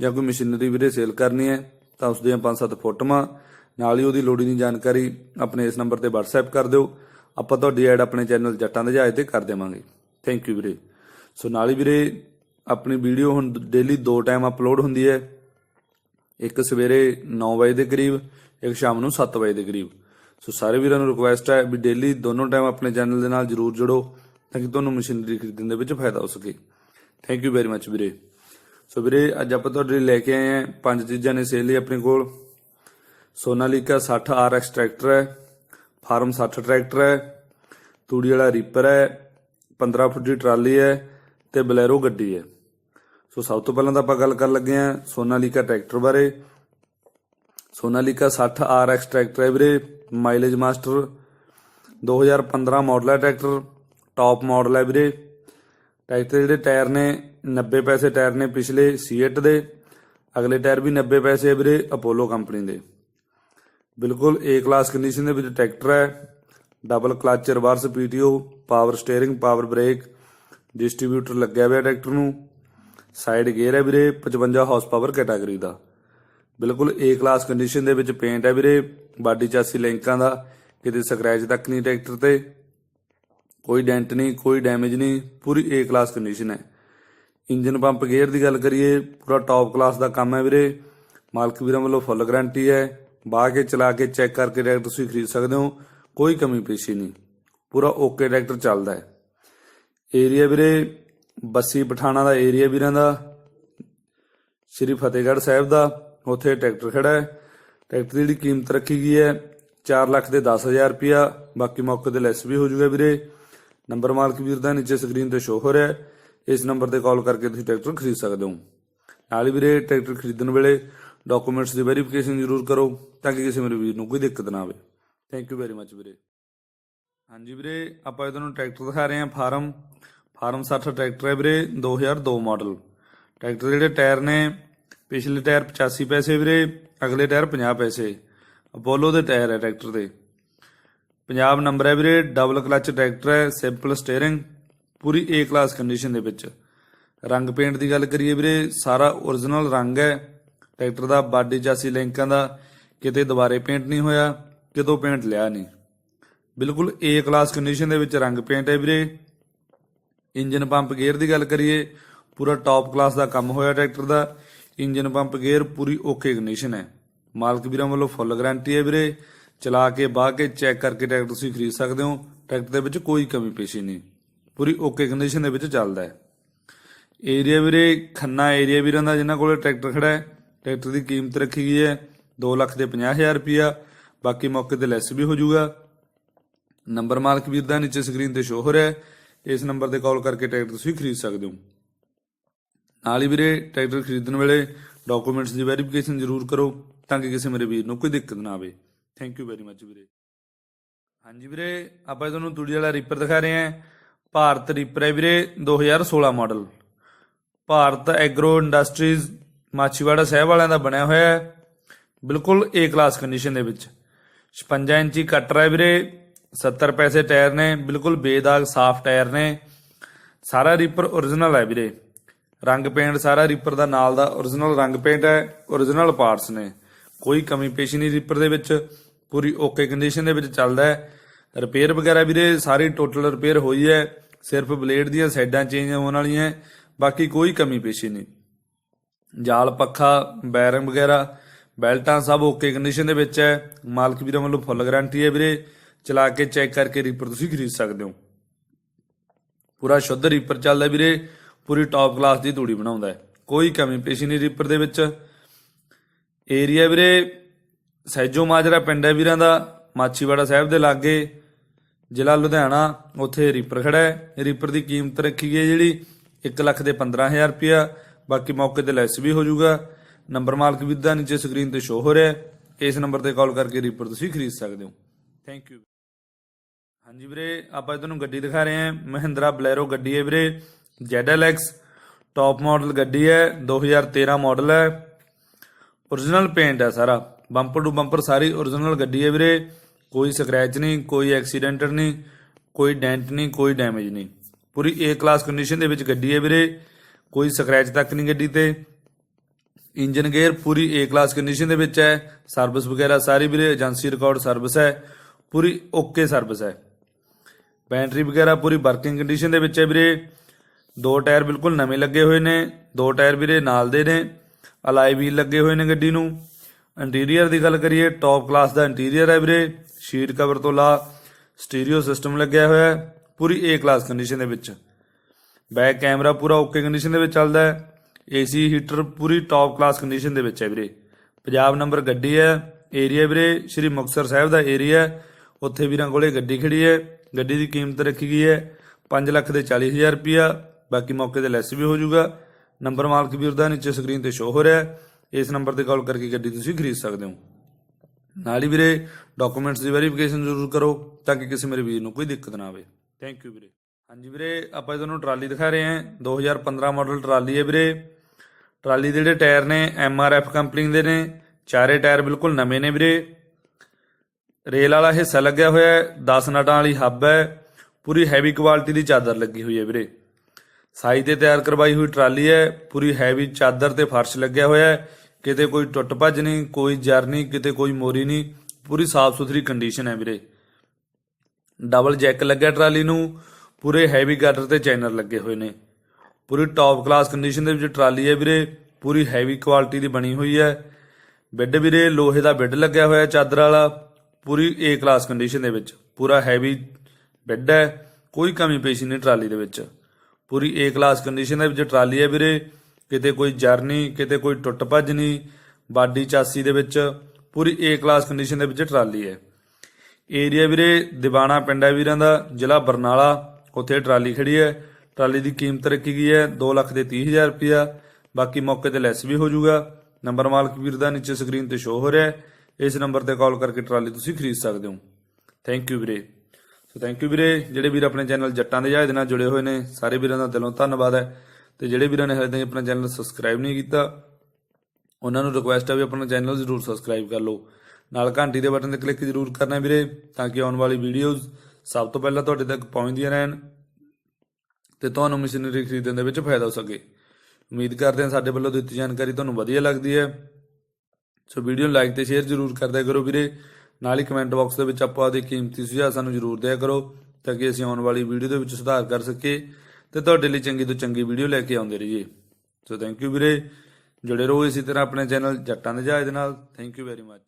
ਜਾਂ ਕੋਈ ਮਸ਼ੀਨਰੀ ਵੀਰੇ ਸੇਲ ਕਰਨੀ ਹੈ, ਤਾਂ ਉਸ ਦੀਆਂ 5-7 ਫੋਟੋਆਂ, ਨਾਲ ਹੀ ਉਹਦੀ ਲੋੜੀਂਦੀ ਜਾਣਕਾਰੀ ਆਪਣੇ ਇਸ ਨੰਬਰ ਤੇ WhatsApp ਕਰ ਦਿਓ। ਆਪਾਂ ਤੁਹਾਡੀ ਐਡ ਆਪਣੇ ਚੈਨਲ ਜੱਟਾਂ ਦੇ ਜਹਾਜ਼ ਤੇ ਕਰ ਦੇਵਾਂਗੇ। ਥੈਂਕ ਯੂ ਵੀਰੇ। ਸੋ ਨਾਲ ਹੀ ਵੀਰੇ, ਆਪਣੀ ਵੀਡੀਓ ਹੁਣ ਡੇਲੀ ਦੋ ਟਾਈਮ ਅਪਲੋਡ ਹੁੰਦੀ ਹੈ। ਇੱਕ ਸਵੇਰੇ 9 ਵਜੇ ਦੇ ਕਰੀਬ, ਇੱਕ ਸ਼ਾਮ ਨੂੰ 7 ਵਜੇ ਦੇ ਕਰੀਬ। ਸੋ ਸਾਰੇ ਵੀਰਾਂ ਨੂੰ ਰਿਕੁਐਸਟ ਹੈ ਵੀ ਡੇਲੀ ਦੋਨੋਂ ਟਾਈਮ ਆਪਣੇ ਚੈਨਲ ਦੇ ਨਾਲ ਜਰੂਰ ਜੁੜੋ, ਤਾਂ ਕਿ ਤੁਹਾਨੂੰ ਮਸ਼ੀਨਰੀ ਖਰੀਦਣ ਦੇ ਵਿੱਚ ਫਾਇਦਾ ਹੋ ਸਕੇ। ਥੈਂਕ ਯੂ ਵੈਰੀ ਮੱਚ ਵੀਰੇ। ਸੋ ਵੀਰੇ, ਅੱਜ ਆਪਾਂ ਤੁਹਾਡੇ ਲਈ ਲੈ ਕੇ ਆਏ ਹਾਂ ਪੰਜ ਚੀਜ਼ਾਂ ਨੇ ਸੇਲ ਲਈ ਆਪਣੇ ਕੋਲ। ਸੋਨਾਲੀਕਾ 60 RX ਟਰੈਕਟਰ ਹੈ, ਫਾਰਮ 60 ਟਰੈਕਟਰ ਹੈ, ਤੂੜੀ ਵਾਲਾ ਰੀਪਰ ਹੈ 15 ਫੁੱਟ ਦੀ ਟਰਾਲੀ ਹੈ ਤੇ ਬਲੈਰੋ ਗੱਡੀ ਹੈ। ਸੋ ਸਭ ਤੋਂ ਪਹਿਲਾਂ ਤਾਂ ਆਪਾਂ ਗੱਲ ਕਰਨ ਲੱਗੇ ਹਾਂ ਸੋਨਾਲੀਕਾ ਟਰੈਕਟਰ ਬਾਰੇ। ਸੋਨਾਲੀਕਾ 60 RX ਟਰੈਕਟਰ ਹੈ ਵੀਰੇ ਮਾਈਲੇਜ ਮਾਸਟਰ 2015 ਮਾਡਲ ਹੈ ਟਰੈਕਟਰ ਟਾਪ ਮਾਡਲ ਹੈ ਵੀਰੇ। ਟਰੈਕਟਰ ਦੇ ਜਿਹੜੇ ਟਾਇਰ ਨੇ 90 ਪੈਸੇ ਟਾਇਰ ਨੇ ਪਿਛਲੇ ਸੀਟ ਦੇ, ਅਗਲੇ ਟਾਇਰ ਵੀ 90 ਪੈਸੇ ਹੈ ਵੀਰੇ ਅਪੋਲੋ ਕੰਪਨੀ ਦੇ। ਬਿਲਕੁਲ ਏ ਕਲਾਸ ਕੰਡੀਸ਼ਨ ਦੇ ਵਿੱਚ ਟਰੈਕਟਰ ਹੈ double clutch reverse PTO power steering power brake distributor ਲੱਗਿਆ ਹੋਇਆ ਟਰੈਕਟਰ ਨੂੰ। ਸਾਈਡ ਗੇਅਰ ਹੈ ਵੀਰੇ 55 ਹਾਰਸ ਪਾਵਰ ਕੈਟਾਗਰੀ ਦਾ। ਬਿਲਕੁਲ ਏ ਕਲਾਸ ਕੰਡੀਸ਼ਨ ਦੇ ਵਿੱਚ ਪੇਂਟ ਹੈ ਵੀਰੇ, ਬਾਡੀ ਚਾਸੀ ਲਿੰਕਾਂ ਦਾ, ਕਿਤੇ ਸਕ੍ਰੈਚ ਤੱਕ ਨਹੀਂ ਟਰੈਕਟਰ ਤੇ। ਕੋਈ ਡੈਂਟ ਨਹੀਂ, ਕੋਈ ਡੈਮੇਜ ਨਹੀਂ, ਪੂਰੀ ਏ ਕਲਾਸ ਕੰਡੀਸ਼ਨ ਹੈ। ਇੰਜਨ ਪੰਪ ਗੇਅਰ ਦੀ ਗੱਲ ਕਰੀਏ, ਪੂਰਾ ਟੌਪ ਕਲਾਸ ਦਾ ਕੰਮ ਹੈ ਵੀਰੇ। ਮਾਲਕ ਵੀਰਾਂ ਵੱਲੋਂ ਫੁੱਲ ਗਾਰੰਟੀ ਹੈ। ਬਾਹ ਕੇ ਚਲਾ ਕੇ ਚੈੱਕ ਕਰਕੇ ਟਰੈਕਟਰ ਤੁਸੀਂ ਖਰੀਦ ਸਕਦੇ ਹੋ। ਕੋਈ ਕਮੀ ਪੇਸ਼ੀ ਨਹੀਂ। ਪੂਰਾ ਓਕੇ ਟਰੈਕਟਰ ਚੱਲਦਾ ਹੈ। ਏਰੀਆ ਵੀਰੇ, ਬੱਸੀ ਪਠਾਣਾ ਦਾ ਏਰੀਆ ਵੀਰਾਂ ਦਾ। ਸ਼੍ਰੀ ਫਤਿਹਗੜ੍ਹ ਸਾਹਿਬ ਦਾ, ਉੱਥੇ ਟਰੈਕਟਰ ਖੜਾ ਹੈ। ਟਰੈਕਟਰ ਦੀ ਜਿਹੜੀ ਕੀਮਤ ਰੱਖੀ ਗਈ ਹੈ 4 ਲੱਖ ਦੇ 10000 ਰੁਪਿਆ ਬਾਕੀ ਮੌਕੇ ਤੇ ਲੈਸ ਵੀ ਹੋ ਜਾਊਗਾ ਵੀਰੇ। ਨੰਬਰ ਮਾਲਕ ਵੀਰ ਦਾ ਨੀਚੇ ਸਕਰੀਨ ਤੇ ਸ਼ੋਅ ਹੋ ਰਿਹਾ ਹੈ। ਇਸ ਨੰਬਰ ਤੇ ਕਾਲ ਕਰਕੇ ਤੁਸੀਂ ਟਰੈਕਟਰ ਖਰੀਦ ਸਕਦੇ ਹੋ। ਨਾਲ ਹੀ ਵੀਰੇ, ਟਰੈਕਟਰ ਖਰੀਦਣ ਵੇਲੇ ਡਾਕੂਮੈਂਟਸ ਦੀ ਵੈਰੀਫਿਕੇਸ਼ਨ ਜ਼ਰੂਰ ਕਰੋ ਤਾਂ ਕਿ ਕਿਸੇ ਮੇਰੇ ਵੀਰ ਨੂੰ ਕੋਈ ਦਿੱਕਤ ਨਾ ਆਵੇ। ਥੈਂਕ ਯੂ ਵੈਰੀ ਮੱਚ ਵੀਰੇ। ਹਾਂਜੀ ਵੀਰੇ, ਆਪਾਂ ਇਹ ਤੁਹਾਨੂੰ ਟਰੈਕਟਰ ਦਿਖਾ ਰਹੇ ਹਾਂ, ਫਾਰਮ। ਫਾਰਮ 60 ਟਰੈਕਟਰ ਹੈ ਵੀਰੇ 2002 ਮਾਡਲ। ਟਰੈਕਟਰ ਦੇ ਜਿਹੜੇ ਟਾਇਰ ਨੇ, ਪਿਛਲੇ ਟਾਇਰ 85 ਪੈਸੇ ਵੀਰੇ, ਅਗਲੇ ਟਾਇਰ 50 ਪੈਸੇ। ਅਪੋਲੋ ਦੇ ਟਾਇਰ ਹੈ ਟਰੈਕਟਰ ਦੇ। ਪੰਜਾਬ ਨੰਬਰ ਹੈ ਵੀਰੇ ਡਬਲ ਕਲਚ ਟਰੈਕਟਰ ਹੈ ਸਿੰਪਲ ਸਟੀਅਰਿੰਗ ਪੂਰੀ ਏ ਕਲਾਸ ਕੰਡੀਸ਼ਨ ਦੇ ਵਿੱਚ। ਰੰਗ ਪੇਂਟ ਦੀ ਗੱਲ ਕਰੀਏ ਵੀਰੇ, ਸਾਰਾ origignal ਰੰਗ ਹੈ। ਟਰੈਕਟਰ ਦਾ, ਬਾਡੀ ਚਾਸੀ ਲਿੰਕਾਂ ਦਾ, ਕਿਤੇ ਦੁਬਾਰੇ ਪੇਂਟ ਨਹੀਂ ਹੋਇਆ, ਕਿਤੋਂ ਪੇਂਟ ਲਿਆ ਨਹੀਂ। ਬਿਲਕੁਲ ਏ ਕਲਾਸ ਕੰਡੀਸ਼ਨ ਦੇ ਵਿੱਚ ਰੰਗ ਪੇਂਟ ਹੈ ਵੀਰੇ। ਇੰਜਨ ਪੰਪ ਗੇਅਰ ਦੀ ਗੱਲ ਕਰੀਏ, ਪੂਰਾ ਟਾਪ ਕਲਾਸ ਦਾ ਕੰਮ ਹੋਇਆ ਟਰੈਕਟਰ ਦਾ। ਇੰਜਨ ਪੰਪ ਗੇਅਰ ਪੂਰੀ ਓਕੇ ਕੰਡੀਸ਼ਨ ਹੈ। ਮਾਲਕ ਵੀਰਾਂ ਵੱਲੋਂ ਫੁੱਲ ਗਾਰੰਟੀ ਹੈ ਵੀਰੇ। ਚਲਾ ਕੇ ਬਾਹ ਕੇ ਚੈੱਕ ਕਰਕੇ ਟਰੈਕਟਰ ਤੁਸੀਂ ਖਰੀਦ ਸਕਦੇ ਹੋ। ਟਰੈਕਟਰ ਦੇ ਵਿੱਚ ਕੋਈ ਕਮੀ ਪੇਸ਼ੀ ਨਹੀਂ। ਪੂਰੀ ਓਕੇ ਕੰਡੀਸ਼ਨ ਦੇ ਵਿੱਚ ਚੱਲਦਾ ਹੈ। ਏਰੀਆ ਵੀਰੇ, ਖੰਨਾ ਏਰੀਆ ਵੀਰਾਂ ਦਾ ਜਿਨ੍ਹਾਂ ਕੋਲੇ ਟਰੈਕਟਰ ਖੜਾ ਹੈ, ਟਰੈਕਟਰ ਦੀ ਕੀਮਤ ਰੱਖੀ ਗਈ ਹੈ 2 ਲੱਖ ਦੇ 50000 ਰੁਪਿਆ ਬਾਕੀ ਮੌਕੇ ਤੇ ਲੈਸ ਵੀ ਹੋ ਜਾਊਗਾ। ਨੰਬਰ ਮਾਲਕ ਵੀਰ ਦਾ ਨੀਚੇ ਸਕਰੀਨ ਤੇ ਸ਼ੋ ਹੋ ਰਿਹਾ ਹੈ। ਇਸ ਨੰਬਰ ਤੇ ਕਾਲ ਕਰਕੇ ਟਰੈਕਟਰ ਤੁਸੀਂ ਖਰੀਦ ਸਕਦੇ ਹੋ। ਨਾਲ ਹੀ ਵੀਰੇ, ਟਰੈਕਟਰ ਖਰੀਦਣ ਵੇਲੇ ਡਾਕੂਮੈਂਟਸ ਦੀ ਵੈਰੀਫਿਕੇਸ਼ਨ ਜ਼ਰੂਰ ਕਰੋ ਤਾਂ ਕਿ ਕਿਸੇ ਮੇਰੇ ਵੀਰ ਨੂੰ ਕੋਈ ਦਿੱਕਤ ਨਾ ਆਵੇ। ਥੈਂਕ ਯੂ ਵੈਰੀ ਮੱਚ ਵੀਰੇ। ਹਾਂਜੀ ਵੀਰੇ, ਆਪਾਂ ਤੁਹਾਨੂੰ ਤੂੜੀ ਵਾਲਾ ਰੀਪਰ ਦਿਖਾ ਰਹੇ ਹਾਂ। ਭਾਰਤ ਰੀਪਰ ਹੈ ਵੀਰੇ 2016 model Bharat agro industries Machhiwara Sahib ਵਾਲਿਆਂ ਦਾ ਬਣਿਆ ਹੋਇਆ ਹੈ। ਬਿਲਕੁਲ ਏ ਕਲਾਸ ਕੰਡੀਸ਼ਨ ਦੇ ਵਿੱਚ। 56 ਇੰਚੀ ਕਟਰ ਹੈ ਵੀਰੇ 70 ਪੈਸੇ ਟਾਇਰ ਨੇ, ਬਿਲਕੁਲ ਬੇਦਾਗ ਸਾਫ਼ ਟਾਇਰ ਨੇ। ਸਾਰਾ ਰੀਪਰ origignal ਹੈ ਵੀਰੇ। ਰੰਗ ਪੇਂਟ ਸਾਰਾ ਰੀਪਰ ਦਾ, ਨਾਲ ਦਾ origignal ਰੰਗ ਪੇਂਟ ਹੈ origignal ਪਾਰਟਸ ਨੇ। ਕੋਈ ਕਮੀ ਪੇਸ਼ੀ ਨਹੀਂ ਰੀਪਰ ਦੇ ਵਿੱਚ। ਪੂਰੀ ਓਕੇ ਕੰਡੀਸ਼ਨ ਦੇ ਵਿੱਚ ਚੱਲਦਾ ਹੈ। ਰਿਪੇਅਰ ਵਗੈਰਾ ਵੀਰੇ, ਸਾਰੀ ਟੋਟਲ ਰਿਪੇਅਰ ਹੋਈ ਹੈ। ਸਿਰਫ ਬਲੇਡ ਦੀਆਂ ਸਾਈਡਾਂ ਚੇਂਜ ਹੋਣ ਵਾਲੀਆਂ ਬਾਕੀ ਕੋਈ ਕਮੀ ਪੇਸ਼ੀ ਨਹੀਂ। ਜਾਲ ਪੱਖਾ ਬੈਰਿੰਗ ਵਗੈਰਾ, ਬੈਲਟਾਂ ਸਭ ਓਕੇ ਕੰਡੀਸ਼ਨ ਦੇ ਵਿੱਚ ਹੈ। ਮਾਲਕ ਵੀਰਾਂ ਵੱਲੋਂ ਫੁੱਲ ਗਾਰੰਟੀ ਹੈ ਵੀਰੇ। ਚਲਾ ਕੇ ਚੈੱਕ ਕਰਕੇ ਰੀਪਰ ਤੁਸੀਂ ਖਰੀਦ ਸਕਦੇ ਹੋ। ਪੂਰਾ ਸ਼ੁੱਧ ਰੀਪਰ ਚੱਲਦਾ ਵੀਰੇ। ਪੂਰੀ ਟੌਪ ਕਲਾਸ ਦੀ ਧੂੜੀ ਬਣਾਉਂਦਾ ਹੈ। ਕੋਈ ਕਮੀ ਪੇਸ਼ੀ ਨਹੀਂ ਰੀਪਰ ਦੇ ਵਿੱਚ। ਏਰੀਆ ਵੀਰੇ ਸੈਜੋ ਮਾਜਰਾ ਪਿੰਡ ਹੈ ਵੀਰਾਂ ਦਾ, ਮਾਛੀਵਾੜਾ ਸਾਹਿਬ ਦੇ ਲਾਗੇ, ਜ਼ਿਲ੍ਹਾ ਲੁਧਿਆਣਾ, ਉੱਥੇ ਰੀਪਰ ਖੜਾ ਹੈ। ਰੀਪਰ ਦੀ ਕੀਮਤ ਰੱਖੀ ਗਈ ਹੈ ਜਿਹੜੀ 1 ਲੱਖ ਦੇ 15000 ਰੁਪਇਆ। ਬਾਕੀ ਮੌਕੇ ਤੇ ਲੈਸ ਵੀ ਹੋ ਜਾਊਗਾ। ਨੰਬਰ ਮਾਲਕ ਵੀਰ ਦਾ ਨੀਚੇ ਸਕਰੀਨ ਤੇ ਸ਼ੋ ਹੋ ਰਿਹਾ ਹੈ। ਇਸ ਨੰਬਰ ਤੇ ਕਾਲ ਕਰਕੇ ਰੀਪਰ ਤੁਸੀਂ ਖਰੀਦ ਸਕਦੇ ਹੋ। ਥੈਂਕ ਯੂ ਹਾਂਜੀ ਵੀਰੇ, ਆਪਾਂ ਤੁਹਾਨੂੰ ਗੱਡੀ ਦਿਖਾ ਰਹੇ ਹਾਂ। ਮਹਿੰਦਰਾ ਬਲੈਰੋ ਗੱਡੀ ਹੈ ਵੀਰੇ। ZLX ਟੌਪ ਮਾਡਲ ਗੱਡੀ ਹੈ। 2013 ਮਾਡਲ ਹੈ। origignal ਪੇਂਟ ਹੈ ਸਾਰਾ। ਬੰਪਰ ਟੂ ਬੰਪਰ ਸਾਰੀ origignal ਗੱਡੀ ਹੈ ਵੀਰੇ। ਕੋਈ ਸਕ੍ਰੈਚ ਨਹੀਂ, ਕੋਈ ਐਕਸੀਡੈਂਟ ਨਹੀਂ, ਕੋਈ ਡੈਂਟ ਨਹੀਂ, ਕੋਈ ਡੈਮੇਜ ਨਹੀਂ। ਪੂਰੀ A ਕਲਾਸ ਕੰਡੀਸ਼ਨ ਦੇ ਵਿੱਚ ਗੱਡੀ ਹੈ ਵੀਰੇ। ਕੋਈ ਸਕ੍ਰੈਚ ਤੱਕ ਨਹੀਂ ਗੱਡੀ ਤੇ। ਇੰਜਨ ਗੇਅਰ ਪੂਰੀ A ਕਲਾਸ ਕੰਡੀਸ਼ਨ ਦੇ ਵਿੱਚ ਹੈ। ਸਰਵਿਸ ਵਗੈਰਾ ਸਾਰੀ ਵੀਰੇ ਏਜੰਸੀ ਰਿਕਾਰਡ ਸਰਵਿਸ ਹੈ। ਪੂਰੀ ਓਕੇ ਸਰਵਿਸ ਹੈ। ਬੈਟਰੀ ਵਗੈਰਾ ਪੂਰੀ ਵਰਕਿੰਗ ਕੰਡੀਸ਼ਨ ਦੇ ਵਿੱਚ ਹੈ ਵੀਰੇ। ਦੋ ਟਾਇਰ ਬਿਲਕੁਲ ਨਵੇਂ ਲੱਗੇ ਹੋਏ ਨੇ। ਦੋ ਟਾਇਰ ਵੀਰੇ ਨਾਲ ਦੇ ਨੇ। ਅਲਾਈ ਵੀਲ ਲੱਗੇ ਹੋਏ ਨੇ ਗੱਡੀ ਨੂੰ। ਇੰਟੀਰੀਅਰ ਦੀ ਗੱਲ ਕਰੀਏ ਟੌਪ ਕਲਾਸ ਦਾ ਇੰਟੀਰੀਅਰ ਹੈ ਵੀਰੇ। ਸ਼ੀਟ ਕਵਰ ਤੋਂ ਲਾ ਸਟੀਰੀਓ ਸਿਸਟਮ ਲੱਗਿਆ ਹੋਇਆ ਹੈ, ਪੂਰੀ A ਕਲਾਸ ਕੰਡੀਸ਼ਨ ਦੇ ਵਿੱਚ। ਬੈਕ ਕੈਮਰਾ ਪੂਰਾ ਓਕੇ ਕੰਡੀਸ਼ਨ ਦੇ ਵਿੱਚ ਚੱਲਦਾ ਹੈ। ਏਸੀ ਹੀਟਰ ਪੂਰੀ ਟੌਪ ਕਲਾਸ ਕੰਡੀਸ਼ਨ ਦੇ ਵਿੱਚ ਹੈ ਵੀਰੇ। ਪੰਜਾਬ ਨੰਬਰ ਗੱਡੀ ਹੈ ਏਰੀਆ ਵੀਰੇ, ਸ਼੍ਰੀ ਮੁਕਤਸਰ ਸਾਹਿਬ ਦਾ ਏਰੀਆ ਉੱਥੇ ਵੀਰਾਂ ਕੋਲੇ ਗੱਡੀ ਖੜੀ ਹੈ। ਗੱਡੀ ਦੀ ਕੀਮਤ ਰੱਖੀ ਗਈ ਹੈ 5 ਲੱਖ ਦੇ 40000 ਰੁਪਿਆ ਬਾਕੀ ਮੌਕੇ ਤੇ ਲੈਸ ਵੀ ਹੋ ਜਾਊਗਾ। ਨੰਬਰ ਮਾਲਕ ਵੀਰ ਦਾ ਨੀਚੇ ਸਕਰੀਨ ਤੇ ਸ਼ੋ ਹੋ ਰਿਹਾ ਹੈ। ਇਸ ਨੰਬਰ ਤੇ ਕਾਲ ਕਰਕੇ ਗੱਡੀ ਤੁਸੀਂ ਖਰੀਦ ਸਕਦੇ ਹੋ। ਨਾਲ ਹੀ ਵੀਰੇ ਡਾਕੂਮੈਂਟਸ ਦੀ ਵੈਰੀਫਿਕੇਸ਼ਨ ਜ਼ਰੂਰ ਕਰੋ ਤਾਂ ਕਿ ਕਿਸੇ ਮੇਰੇ ਵੀਰ ਨੂੰ ਕੋਈ ਦਿੱਕਤ ਨਾ ਆਵੇ। ਥੈਂਕ ਯੂ ਵੀਰੇ। ਹਾਂਜੀ ਵੀਰੇ, ਆਪਾਂ ਤੁਹਾਨੂੰ ਟਰਾਲੀ ਦਿਖਾ ਰਹੇ ਹਾਂ। 2015 ਮਾਡਲ ਟਰਾਲੀ ਹੈ ਵੀਰੇ। ਟਰਾਲੀ ਦੇ ਜਿਹੜੇ ਟਾਇਰ ਨੇ ਐਫ ਕੰਪਨੀ ਦੇ ਨੇ। ਚਾਰੇ ਟਾਇਰ ਬਿਲਕੁਲ ਨਵੇਂ ਨੇ ਵੀਰੇ। ਰੇਲ ਵਾਲਾ ਹਿੱਸਾ ਲੱਗਿਆ ਹੋਇਆ ਹੈ 10 ਨਟਾਂ ਵਾਲੀ ਹੱਬ ਹੈ। ਪੂਰੀ ਹੈਵੀ ਕੁਆਲਿਟੀ ਦੀ ਚਾਦਰ ਲੱਗੀ ਹੋਈ ਹੈ ਵੀਰੇ। ਸਾਈ ਤੇ ਤਿਆਰ ਕਰਵਾਈ ਹੋਈ ਟਰਾਲੀ ਹੈ, ਪੂਰੀ ਹੈਵੀ ਚਾਦਰ ਤੇ ਫਰਸ਼ ਲੱਗਿਆ ਹੋਇਆ ਹੈ। ਕਿਤੇ ਕੋਈ ਟੁੱਟ ਭੱਜ ਨਹੀਂ, ਕੋਈ ਜਰ ਨਹੀਂ, ਕਿਤੇ ਕੋਈ ਮੋਰੀ ਨਹੀਂ, ਪੂਰੀ ਸਾਫ਼ ਸੁਥਰੀ ਕੰਡੀਸ਼ਨ ਹੈ ਵੀਰੇ। ਡਬਲ ਜੈਕ ਲੱਗਿਆ ਟਰਾਲੀ ਨੂੰ, ਪੂਰੇ ਹੈਵੀ ਗਾਟਰ ਤੇ ਚੈਨਰ ਲੱਗੇ ਹੋਏ ਨੇ। ਪੂਰੀ ਟੌਪ ਕਲਾਸ ਕੰਡੀਸ਼ਨ ਦੇ ਵਿੱਚ ਟਰਾਲੀ ਹੈ ਵੀਰੇ, ਪੂਰੀ ਹੈਵੀ ਕੁਆਲਿਟੀ ਦੀ ਬਣੀ ਹੋਈ ਹੈ। ਬੈੱਡ ਵੀਰੇ, ਲੋਹੇ ਦਾ ਬੈੱਡ ਲੱਗਿਆ ਹੋਇਆ ਚਾਦਰ ਵਾਲਾ, ਪੂਰੀ ਏ ਕਲਾਸ ਕੰਡੀਸ਼ਨ ਦੇ ਵਿੱਚ, ਪੂਰਾ ਹੈਵੀ ਬੈੱਡ ਹੈ, ਕੋਈ ਕਮੀ ਪੇਸ਼ੀ ਨਹੀਂ ਟਰਾਲੀ ਦੇ ਵਿੱਚ। ਪੂਰੀ ਏ ਕਲਾਸ ਕੰਡੀਸ਼ਨ ਦੇ ਵਿੱਚ ਟਰਾਲੀ ਹੈ ਵੀਰੇ, ਕਿਤੇ ਕੋਈ ਜਰ ਨਹੀਂ, ਕਿਤੇ ਕੋਈ ਟੁੱਟ ਭੱਜ ਨਹੀਂ, ਬਾਡੀ ਚਾਸੀ ਦੇ ਵਿੱਚ ਪੂਰੀ ਏ ਕਲਾਸ ਕੰਡੀਸ਼ਨ ਦੇ ਵਿੱਚ ਟਰਾਲੀ ਹੈ। ਏਰੀਆ ਵੀਰੇ ਦਿਵਾਣਾ ਪਿੰਡ ਹੈ ਵੀਰਾਂ ਦਾ, ਜ਼ਿਲ੍ਹਾ ਬਰਨਾਲਾ, ਉੱਥੇ ਟਰਾਲੀ ਖੜੀ ਹੈ। ਟਰਾਲੀ ਦੀ ਕੀਮਤ ਰੱਖੀ ਗਈ ਹੈ 2 ਲੱਖ ਦੇ 30000 ਰੁਪਿਆ ਬਾਕੀ ਮੌਕੇ ਤੇ ਲੈਸ ਵੀ ਹੋ ਜਾਊਗਾ। ਨੰਬਰ ਮਾਲਕ ਵੀਰ ਦਾ ਨੀਚੇ ਸਕਰੀਨ ਤੇ ਸ਼ੋ ਹੋ ਰਿਹਾ ਹੈ। ਇਸ ਨੰਬਰ ਤੇ ਕਾਲ ਕਰਕੇ ਟਰਾਲੀ ਤੁਸੀਂ ਖਰੀਦ ਸਕਦੇ ਹੋ। ਥੈਂਕ ਯੂ ਵੀਰੇ। ਸੋ ਥੈਂਕ ਯੂ ਵੀਰੇ। ਜਿਹੜੇ ਵੀਰ ਆਪਣੇ ਚੈਨਲ ਜੱਟਾਂ ਦੇ ਜਹਾਜ਼ ਨਾਲ ਜੁੜੇ ਹੋਏ ਨੇ, ਸਾਰੇ ਵੀਰਾਂ ਦਾ ਦਿਲੋਂ ਧੰਨਵਾਦ ਹੈ। ਤੇ ਜਿਹੜੇ ਵੀਰਾਂ ਨੇ ਹਜੇ ਤੱਕ ਆਪਣਾ ਚੈਨਲ ਸਬਸਕ੍ਰਾਈਬ ਨਹੀਂ ਕੀਤਾ, ਉਹਨਾਂ ਨੂੰ ਰਿਕੁਐਸਟ ਹੈ ਵੀ ਆਪਣਾ ਚੈਨਲ ਜ਼ਰੂਰ ਸਬਸਕ੍ਰਾਈਬ ਕਰ ਲਓ। ਨਾਲ ਘੰਟੀ ਦੇ ਬਟਨ ਤੇ ਕਲਿੱਕ ਜ਼ਰੂਰ ਕਰਨਾ ਵੀਰੇ, ਤਾਂ ਕਿ ਆਉਣ ਵਾਲੀ ਵੀਡੀਓਜ਼ ਸਭ ਤੋਂ ਪਹਿਲਾਂ ਤੁਹਾਡੇ ਤੱਕ ਪਹੁੰਚਦੀਆਂ ਰਹਿਣ ਤੇ ਤੁਹਾਨੂੰ ਮਸ਼ੀਨਰੀ ਖਰੀਦਣ ਦੇ ਵਿੱਚ ਫਾਇਦਾ ਹੋ ਸਕੇ। ਉਮੀਦ ਕਰਦੇ ਹਾਂ ਸਾਡੇ ਵੱਲੋਂ ਦਿੱਤੀ ਜਾਣਕਾਰੀ ਤੁਹਾਨੂੰ ਵਧੀਆ ਲੱਗਦੀ ਹੈ। ਸੋ ਵੀਡੀਓ ਨੂੰ ਲਾਈਕ ਤੇ ਸ਼ੇਅਰ ਜ਼ਰੂਰ ਕਰਦਿਆ ਕਰੋ ਵੀਰੇ। ਨਾਲ ਹੀ ਕਮੈਂਟ ਬਾਕਸ ਦੇ ਵਿੱਚ ਆਪਾਂ ਦੇ ਕੀਮਤੀ ਸੁਝਾਅ ਸਾਨੂੰ ਜ਼ਰੂਰ ਦਿਆ ਕਰੋ ਤਾਂ ਕਿ ਅਸੀਂ ਆਉਣ ਵਾਲੀ ਵੀਡੀਓ ਦੇ ਵਿੱਚ ਸੁਧਾਰ ਕਰ ਸਕੀਏ ਤੇ ਤੁਹਾਡੇ ਲਈ ਚੰਗੀ ਤੋਂ ਚੰਗੀ ਵੀਡੀਓ ਲੈ ਕੇ ਆਉਂਦੇ ਰਹੀਏ। ਸੋ ਥੈਂਕ ਯੂ ਵੀਰੇ। ਜੁੜੇ ਰਹੋ ਇਸੇ ਤਰ੍ਹਾਂ ਆਪਣੇ ਚੈਨਲ ਜੱਟਾਂ ਦੇ ਜਹਾਜ਼ ਦੇ ਨਾਲ। Thank you very much